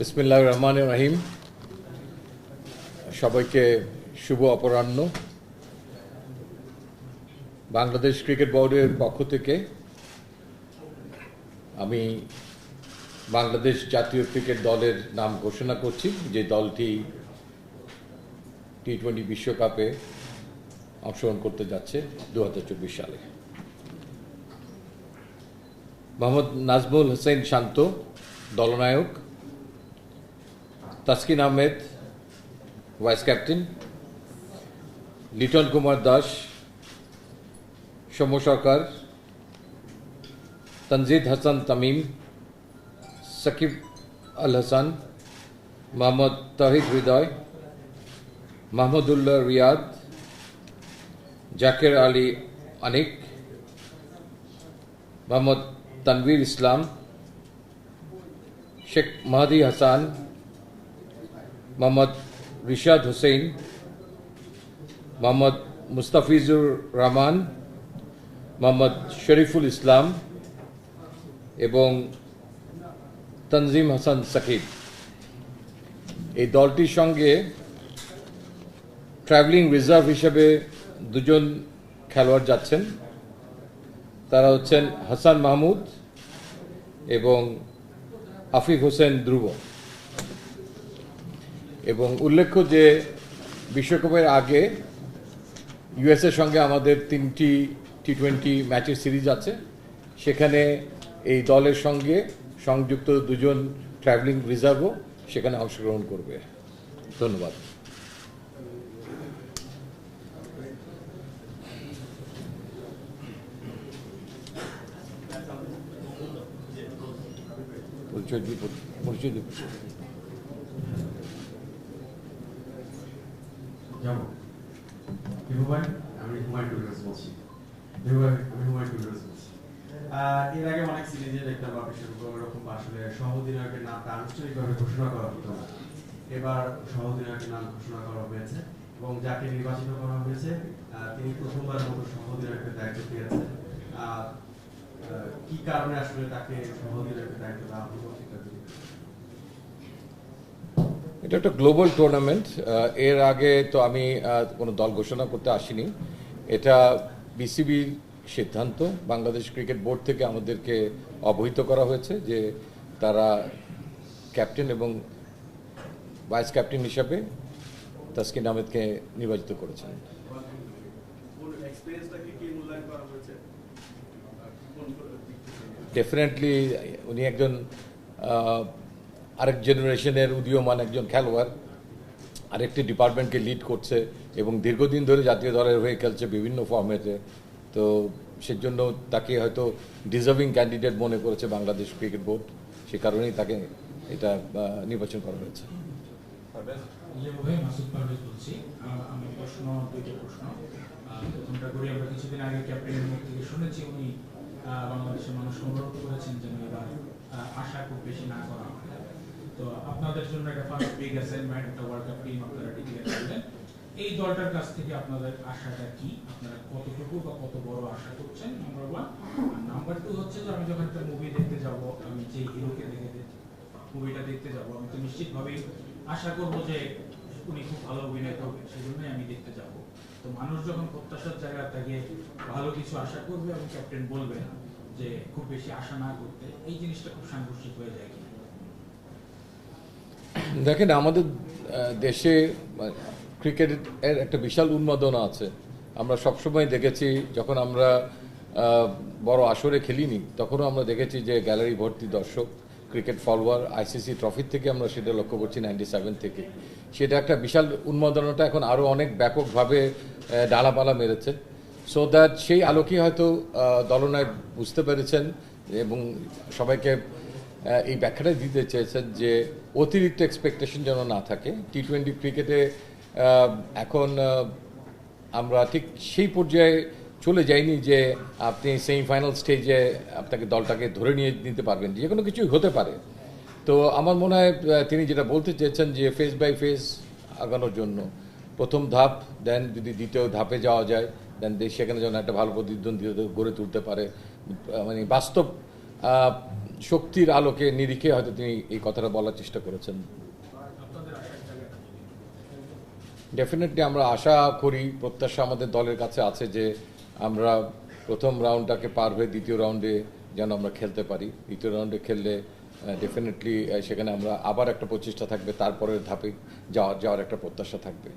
বিসমিল্লাহ রহমান রাহিম। সবাইকে শুভ অপরাহ্ন। বাংলাদেশ ক্রিকেট বোর্ডের পক্ষ থেকে আমি বাংলাদেশ জাতীয় ক্রিকেট দলের নাম ঘোষণা করছি, যে দলটি টি টোয়েন্টি বিশ্বকাপে অংশগ্রহণ করতে যাচ্ছে দু হাজার চব্বিশ সালে। Mohammad Nazmul Hossain Shanto দলনায়ক Taskin Ahmed vice captain Liton Kumar Das Soumya Sarkar Tanzid Hasan Tamim Shakib Al Hasan Mohammad Towhid Hridoy Mahmudullah Riyad Jaker Ali Anik Mohammad Tanvir Islam Sheikh Mahedi Hasan Mohammad Rishad Hossain, Mohammad Mustafizur Rahman, Mohammad Shoriful Islam এবং তনজিম হাসান সাকিব। এই দলটির সঙ্গে ট্রাভেলিং রিজার্ভ হিসেবে দুজন খেলোয়াড় যাচ্ছেন। তারা হচ্ছেন হাসান মাহমুদ এবং আফিফ হোসেন ধ্রুব। এবং উল্লেখ্য যে বিশ্বকাপের আগে ইউএসের সঙ্গে আমাদের তিনটি টি টোয়েন্টি ম্যাচের সিরিজ আছে। সেখানে এই দলের সঙ্গে সংযুক্ত দুজন ট্রাভেলিং রিজার্ভও সেখানে অংশগ্রহণ করবে। ধন্যবাদ। পরিচয় দিয়ে পরিচয় দিয়ে যাব বিভুভাই আমি হুমায়ুন টুডার্স বলছি বিভুভাই আমি হুমায়ুন টুডার্স বলছি এর আগে অনেক সিরিজে দেখতাম বা বিশ্বকাপ এরকম আসলে সহদিনায়কের নামটা আনুষ্ঠানিকভাবে ঘোষণা করা হতো এবার সহদিনায়কের নাম ঘোষণা করা হয়েছে এবং যাকে নির্বাচিত করা হয়েছে তিনি প্রথমবার মতো সহদিনায়কের দায়িত্ব পেয়েছেন। কি কারণে আসলে তাকে সহদিনায়কের দায়িত্ব দেওয়া হলো এটা একটা গ্লোবাল টুর্নামেন্ট এর আগে তো আমি কোনো দল ঘোষণা করতে আসিনি এটা বিসিবির সিদ্ধান্ত, বাংলাদেশ ক্রিকেট বোর্ড থেকে আমাদেরকে অবহিত করা হয়েছে যে তারা ক্যাপ্টেন এবং ভাইস ক্যাপ্টেন হিসাবে তাসকিন আহমেদকে নির্বাচিত করেছেন? ডেফিনেটলি উনি একজন আরেক জেনারেশনের উদীয়মান একজন খেলোয়াড় আরেকটি ডিপার্টমেন্টকে লিড করছে এবং দীর্ঘদিন ধরে জাতীয় দলের হয়ে খেলছে বিভিন্ন ফর্মেটে তো সেজন্য তাকে হয়তো ডিজার্ভিং ক্যান্ডিডেট মনে করেছে বাংলাদেশ ক্রিকেট বোর্ড সে কারণেই তাকে এটা নির্বাচন করা হয়েছে। যেভাবে মাসুদ পারভেজ বলছি। আহ, আমি প্রশ্ন দুইটা প্রশ্ন। আহ, প্রথমটা করি আমরা কিছুদিন আগে ক্যাপ্টেনের মুখ থেকে শুনেছি উনি বাংলাদেশের মানুষ অনুরোধ করেছেন যেন এবার আশা খুব বেশি না করা তো আপনাদের জন্য একটা ফার্স্ট বিগ অ্যাসাইনমেন্ট একটা ওয়ার্ল্ড কাপ টিম আপনারা এই দলটার কাছ থেকে আপনাদের আশাটা কি? আপনারা কতটুকু বা কত বড় আশা করছেন? নাম্বার ওয়ান নাম্বার টু হচ্ছে যে আমি যখন একটা মুভি দেখতে যাব, আমি যে হিরোকে দেখে মুভিটা দেখতে যাব, আমি তো নিশ্চিতভাবেই আশা করব যে উনি খুব ভালো অভিনয় করবেন সেই জন্যই আমি দেখতে যাব। তো মানুষ যখন প্রত্যাশার জায়গা থেকে, ভালো কিছু আশা করবে এবং ক্যাপ্টেন বলবেন যে খুব বেশি আশা না করতে, এই জিনিসটা খুব সাংঘর্ষিক হয়ে যায় দেখেন আমাদের দেশে ক্রিকেটের একটা বিশাল উন্মাদনা আছে। আমরা সবসময় দেখেছি যখন আমরা বড় আসরে খেলিনি তখনও আমরা দেখেছি যে গ্যালারি ভর্তি দর্শক ক্রিকেট ফলোয়ার আইসিসি ট্রফির থেকে আমরা সেটা লক্ষ্য করছি নাইনটি সেভেন থেকে। সেটা একটা বিশাল উন্মাদনাটা এখন আরও অনেক ব্যাপকভাবে ডালাপালা মেরেছে। সো দ্যাট সেই আলোকে হয়তো আহ, দলনায়ক বুঝতে পেরেছেন এবং সবাইকে এই ব্যাখ্যাটা দিতে চেয়েছেন যে অতিরিক্ত এক্সপেকটেশন যেন না থাকে টি টোয়েন্টি ক্রিকেটে এখন আমরা ঠিক সেই পর্যায়ে চলে যাইনি যে আপনি সেমিফাইনাল স্টেজে আপনাকে দলটাকে ধরে নিয়ে নিতে পারবেন, যে কোনো কিছুই হতে পারে। তো আমার মনে হয় তিনি যেটা বলতে চেয়েছেন যে ফেস বাই ফেস আগানোর জন্য, প্রথম ধাপ দেন যদি দ্বিতীয় ধাপে যাওয়া যায় দেন সেখানে যেন একটা ভালো প্রতিদ্বন্দ্বিতা গড়ে তুলতে পারে। মানে বাস্তব শক্তির আলোকে, নিরিখে হয়তো তিনি এই কথাটা বলার চেষ্টা করেছেন। ডেফিনেটলি আমরা আশা করি, প্রত্যাশা আমাদের দলের কাছে আছে যে আমরা প্রথম রাউন্ডটাকে পার হয়ে দ্বিতীয় রাউন্ডে যেন আমরা খেলতে পারি। দ্বিতীয় রাউন্ডে খেললে ডেফিনেটলি সেখানে আমরা আবার একটা প্রচেষ্টা থাকবে, তারপরের ধাপে যাওয়ার যাওয়ার একটা প্রত্যাশা থাকবে।